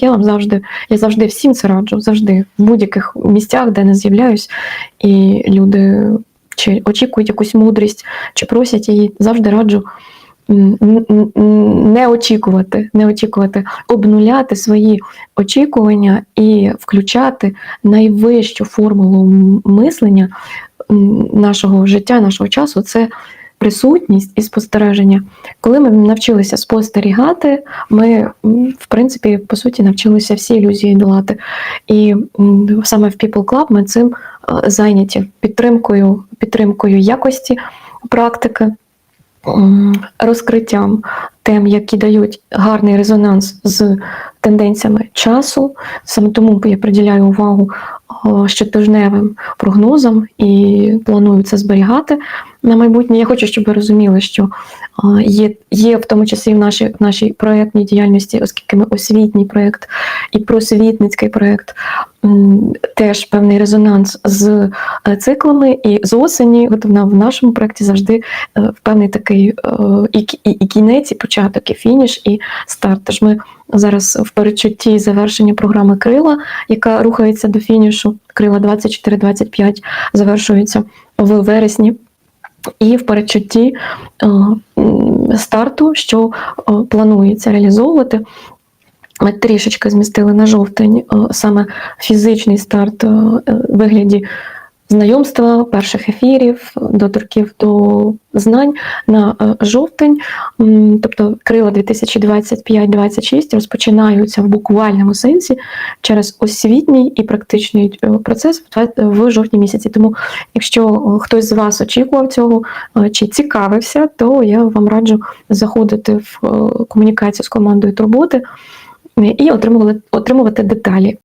Я вам завжди, я завжди всім це раджу, завжди в будь-яких місцях, де не з'являюсь, і люди чи очікують якусь мудрість, чи просять її, завжди раджу не очікувати, не очікувати, обнуляти свої очікування і включати найвищу формулу мислення нашого життя, нашого часу. Це присутність і спостереження. Коли ми навчилися спостерігати, ми, в принципі, по суті, навчилися всі ілюзії долати. І саме в People Club ми цим е, зайняті підтримкою, підтримкою якості практики, розкриттям тем, які дають гарний резонанс з тенденціями часу. Саме тому я приділяю увагу щотижневим прогнозам і планую це зберігати на майбутнє. Я хочу, щоб ви розуміли, що є, є в тому числі в нашій, в нашій проєктній діяльності, оскільки ми освітній проєкт і просвітницький проєкт, теж певний резонанс з е, циклами, і з осені, от в, в нашому проєкті завжди е, певний такий е, і, і, і кінець, і початок, і фініш, і старт. Тож ми зараз в передчутті завершення програми Крила, яка рухається до фінішу. Крила 24-25 завершується в вересні. І в передчутті старту, що планується реалізовувати. Ми трішечки змістили на жовтень е, саме фізичний старт е, е, в вигляді знайомства, перших ефірів, доторків до знань на е, жовтень. Тобто крила 2025-26 розпочинаються в буквальному сенсі через освітній і практичний е, процес в жовтні місяці. Тому, якщо е, хтось з вас очікував цього е, чи цікавився, то я вам раджу заходити в е, комунікацію з командою турботи і отримували, отримувати деталі.